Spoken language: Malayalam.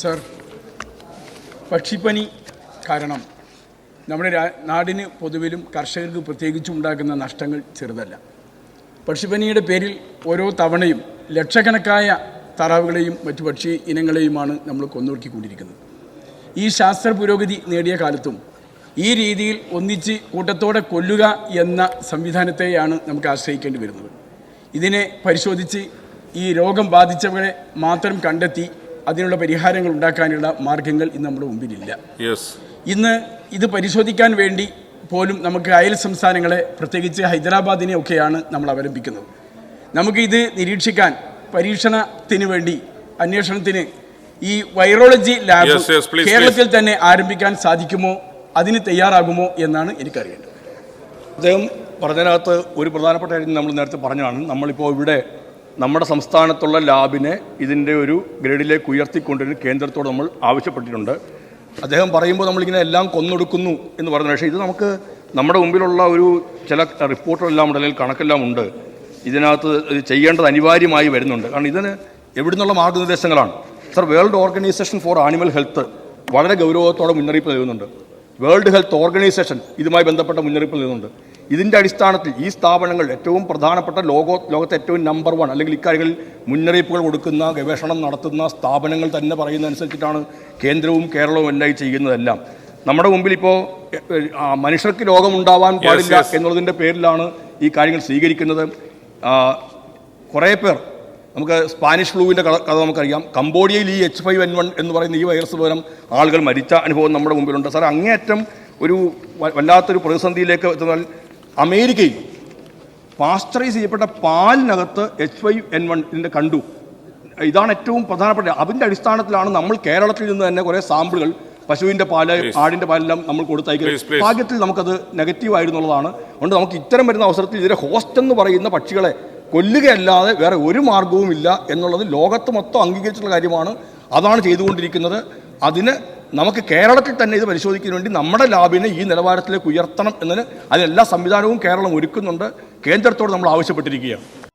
സർ പക്ഷിപ്പനി കാരണം നമ്മുടെ നാടിന് പൊതുവിലും കർഷകർക്ക് പ്രത്യേകിച്ചും ഉണ്ടാക്കുന്ന നഷ്ടങ്ങൾ ചെറുതല്ല. പക്ഷിപ്പനിയുടെ പേരിൽ ഓരോ തവണയും ലക്ഷക്കണക്കായ താറാവുകളെയും മറ്റു പക്ഷി ഇനങ്ങളെയുമാണ് നമ്മൾ കൊന്നൊടുക്കിക്കൊണ്ടിരിക്കുന്നത്. ഈ ശാസ്ത്ര പുരോഗതി നേടിയ കാലത്തും ഈ രീതിയിൽ ഒന്നിച്ച് കൂട്ടത്തോടെ കൊല്ലുക എന്ന സംവിധാനത്തെയാണ് നമുക്ക് ആശ്രയിക്കേണ്ടി വരുന്നത്. ഇതിനെ പരിശോധിച്ച് ഈ രോഗം ബാധിച്ചവരെ മാത്രം കണ്ടെത്തി അതിനുള്ള പരിഹാരങ്ങൾ ഉണ്ടാക്കാനുള്ള മാർഗങ്ങൾ ഇന്ന് നമ്മുടെ മുമ്പിലില്ല. യെസ് ഇന്ന് ഇത് പരിശോധിക്കാൻ വേണ്ടി പോലും നമുക്ക് അയൽ സംസ്ഥാനങ്ങളെ പ്രത്യേകിച്ച് ഹൈദരാബാദിനെ ഒക്കെയാണ് നമ്മൾ അവലംബിക്കുന്നത്. നമുക്ക് ഇത് നിരീക്ഷിക്കാൻ പരീക്ഷണത്തിന് വേണ്ടി അന്വേഷണത്തിന് ഈ വൈറോളജി ലാബ് കേരളത്തിൽ തന്നെ ആരംഭിക്കാൻ സാധിക്കുമോ അതിന് തയ്യാറാകുമോ എന്നാണ് എനിക്കറിയേണ്ടത്. അദ്ദേഹം പറഞ്ഞതിനകത്ത് ഒരു പ്രധാനപ്പെട്ട കാര്യം നമ്മൾ നേരത്തെ പറഞ്ഞതാണ്. നമ്മളിപ്പോൾ ഇവിടെ നമ്മുടെ സംസ്ഥാനത്തുള്ള ലാബിനെ ഇതിന്റെ ഒരു ഗ്രേഡിലേക്ക് ഉയർത്തിക്കൊണ്ടിരുന്ന കേന്ദ്രത്തോട് നമ്മൾ ആവശ്യപ്പെട്ടിട്ടുണ്ട്. അദ്ദേഹം പറയുമ്പോൾ നമ്മളിങ്ങനെ എല്ലാം കൊന്നൊടുക്കുന്നു എന്ന് പറഞ്ഞു. പക്ഷേ ഇത് നമുക്ക് നമ്മുടെ മുമ്പിലുള്ള ഒരു ചില റിപ്പോർട്ടുകളെല്ലാം ഉണ്ട് അല്ലെങ്കിൽ കണക്കെല്ലാം ഉണ്ട്. ഇതിനകത്ത് ചെയ്യേണ്ടത് അനിവാര്യമായി വരുന്നുണ്ട്. കാരണം ഇതിന് എവിടുന്നുള്ള മാർഗനിർദ്ദേശങ്ങളാണ് sir world organisation for animal health വളരെ ഗൗരവത്തോടെ മുന്നറിയിപ്പ് നൽകുന്നുണ്ട്. വേൾഡ് ഹെൽത്ത് ഓർഗനൈസേഷൻ ഇതുമായി ബന്ധപ്പെട്ട മുന്നറിയിപ്പ് നൽകുന്നുണ്ട്. ഇതിന്റെ അടിസ്ഥാനത്തിൽ ഈ സ്ഥാപനങ്ങൾ ഏറ്റവും പ്രധാനപ്പെട്ട ലോകോ ലോകത്തെ ഏറ്റവും നമ്പർ വൺ അല്ലെങ്കിൽ ഇക്കാര്യങ്ങളിൽ മുന്നറിയിപ്പുകൾ കൊടുക്കുന്ന ഗവേഷണം നടത്തുന്ന സ്ഥാപനങ്ങൾ തന്നെ പറയുന്നതനുസരിച്ചിട്ടാണ് കേന്ദ്രവും കേരളവും എല്ലാം ചെയ്യുന്നതെല്ലാം. നമ്മുടെ മുമ്പിൽ ഇപ്പോൾ മനുഷ്യർക്ക് രോഗമുണ്ടാവാൻ പാടില്ല. എന്നുള്ളതിന്റെ പേരിലാണ് ഈ കാര്യങ്ങൾ സ്വീകരിക്കുന്നത്. കുറേ പേർ നമുക്ക് സ്പാനിഷ് ഫ്ലൂവിന്റെ കഥ നമുക്കറിയാം. കംബോഡിയയിൽ ഈ എച്ച് ഫൈവ് എൻ വൺ എന്ന് പറയുന്ന ഈ വൈറസ് മൂലം ആളുകൾ മരിച്ച അനുഭവം നമ്മുടെ മുമ്പിലുണ്ട്. സാർ അങ്ങേയറ്റം ഒരു വല്ലാത്തൊരു പ്രതിസന്ധിയിലേക്ക് എത്തുന്നാൽ അമേരിക്കയിൽ പാസ്റ്ററൈസ് ചെയ്യപ്പെട്ട പാലിനകത്ത് എച്ച് ഫൈവ് എൻ വൺ ഇതിന്റെ കണ്ടു. ഇതാണ് ഏറ്റവും പ്രധാനപ്പെട്ട അതിന്റെ അടിസ്ഥാനത്തിലാണ് നമ്മൾ കേരളത്തിൽ നിന്ന് തന്നെ കുറേ സാമ്പിളുകൾ പശുവിന്റെ പാൽ ആടിന്റെ പാലെല്ലാം നമ്മൾ കൊടുത്തയക്കുന്നത് ഭാഗ്യത്തിൽ നമുക്കത് നെഗറ്റീവ് ആയിരുന്നുള്ളതാണ്. അതുകൊണ്ട് നമുക്ക് ഇത്തരം വരുന്ന അവസരത്തിൽ ഇതിലെ ഹോസ്റ്റ് എന്ന് പറയുന്ന പക്ഷികളെ കൊല്ലുകയല്ലാതെ വേറെ ഒരു മാർഗവും ഇല്ല എന്നുള്ളത് ലോകത്ത് മൊത്തം അംഗീകരിച്ചിട്ടുള്ള കാര്യമാണ്. അതാണ് ചെയ്തുകൊണ്ടിരിക്കുന്നത്. അതിന് നമുക്ക് കേരളത്തിൽ തന്നെ ഇത് പരിശോധിക്കുന്ന വേണ്ടി നമ്മുടെ ലാബിനെ ഈ നിലവാരത്തിലേക്ക് ഉയർത്തണം എന്നതിന് അതിനെല്ലാ സംവിധാനവും കേരളം ഒരുക്കുന്നുണ്ട്. കേന്ദ്രത്തോട് നമ്മൾ ആവശ്യപ്പെട്ടിരിക്കുകയാണ്.